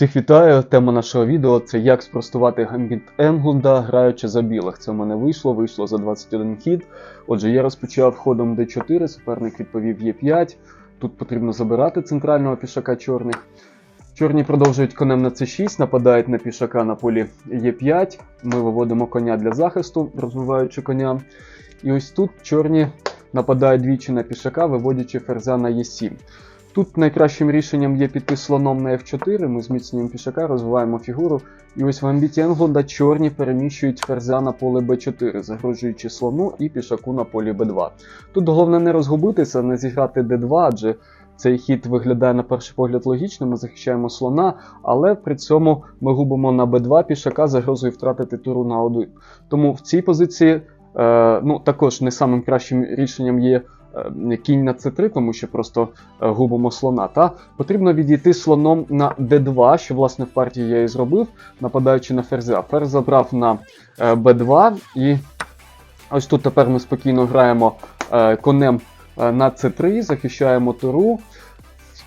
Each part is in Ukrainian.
Всіх вітаю! Тема нашого відео це як спростувати гамбіт Енглунда, граючи за білих. Це в мене вийшло, вийшло за 21 хід. Отже, я розпочав ходом d4, суперник відповів e5. Тут потрібно забирати центрального пішака чорних. Чорні продовжують конем на c6, нападають на пішака на полі e5. Ми виводимо коня для захисту, розвиваючи коня. І ось тут чорні нападають двічі на пішака, виводячи ферзя на e7. Тут найкращим рішенням є піти слоном на F4, ми зміцнюємо пішака, розвиваємо фігуру. І ось в амбіті Енглунда чорні переміщують ферзя на поле b4, загрожуючи слону і пішаку на полі b2. Тут головне не розгубитися, не зіграти d2, адже цей хід виглядає на перший погляд логічно, ми захищаємо слона, але при цьому ми губимо на b2 пішака загрозою втратити туру на 1. Тому в цій позиції е, ну, також не самим кращим рішенням є кінь на c3, тому що просто е, губимо слона. Та потрібно відійти слоном на d2, що власне в партії я і зробив, нападаючи на ферзя. Ферзь забрав на е, b2, і ось тут тепер ми спокійно граємо е, конем е, на c3, захищаємо туру.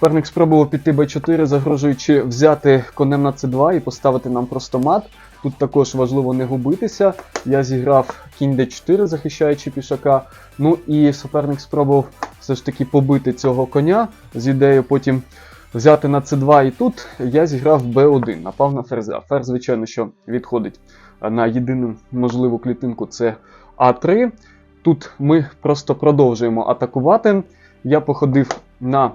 Суперник спробував піти b4, загрожуючи взяти конем на c2 і поставити нам просто мат. Тут також важливо не губитися. Я зіграв кінь d4, захищаючи пішака. Ну і суперник спробував все ж таки побити цього коня з ідеєю потім взяти на c2. І тут я зіграв b1, напав на ферзя. Ферзь, звичайно, що відходить на єдину можливу клітинку це А3. Тут ми просто продовжуємо атакувати. Я походив на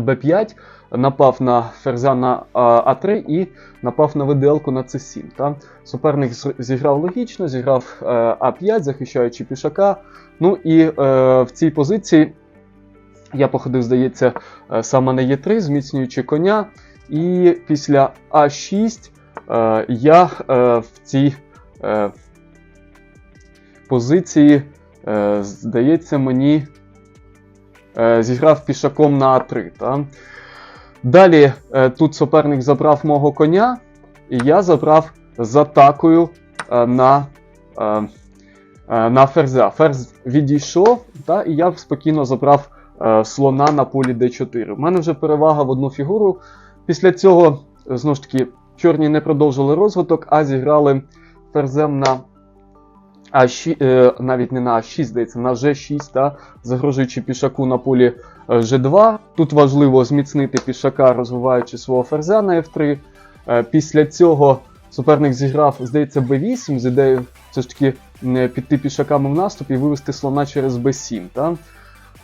b5, напав на ферзя на а, А3 і напав на виделку на c7. Та? Суперник зіграв логічно, зіграв е, А5, захищаючи пішака. Ну і е, в цій позиції я походив, здається, е, саме на Е3, зміцнюючи коня. І після А6 е, я е, в цій е, позиції, е, здається, мені зіграв пішаком на А3. Та? Далі е, тут суперник забрав мого коня, і я забрав з атакою е, на, е, е, на ферзя. Ферзь відійшов, та, і я спокійно забрав е, слона на полі d4. У мене вже перевага в одну фігуру. Після цього, е, знову ж таки, чорні не продовжили розвиток, а зіграли ферзем на А6, е, навіть не на А6, здається, на G6, та, загрожуючи пішаку на полі е, G2. Тут важливо зміцнити пішака, розвиваючи свого ферзя на F3. Е, Після цього суперник зіграв, здається, B8 з ідеєю все ж таки піти пішаками в наступ і вивести слона через B7. Та?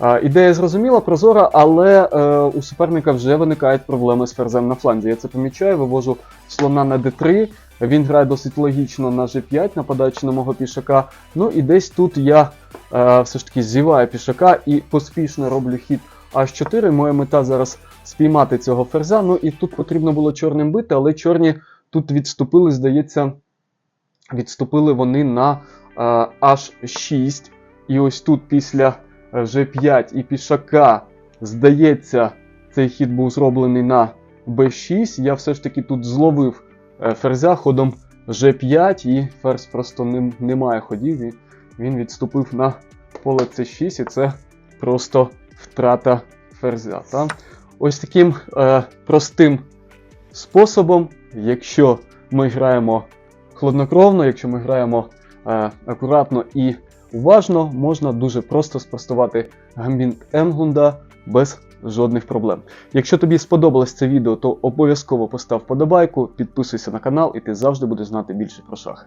Е, Ідея зрозуміла, прозора, але е, у суперника вже виникають проблеми з ферзем на фланзі. Я це помічаю, вивожу слона на d3. Він грає досить логічно на g5, нападаючи на мого пішака. Ну і десь тут я е, все ж таки зіваю пішака і поспішно роблю хід H4. Моя мета зараз спіймати цього ферзя. Ну і тут потрібно було чорним бити, але чорні тут відступили, здається, відступили вони на е, H6. І ось тут після е, G5 і пішака, здається, цей хід був зроблений на B6. Я все ж таки тут зловив ферзя ходом G5, і ферзь просто не, не має ходів. і Він відступив на поле C6, і це просто втрата ферзя. Та? Ось таким е, простим способом, якщо ми граємо хладнокровно, якщо ми граємо е, акуратно і уважно, можна дуже просто спростувати гамбіт Енгунда без жодних проблем. Якщо тобі сподобалось це відео, то обов'язково постав подобайку, підписуйся на канал, і ти завжди будеш знати більше про шахи.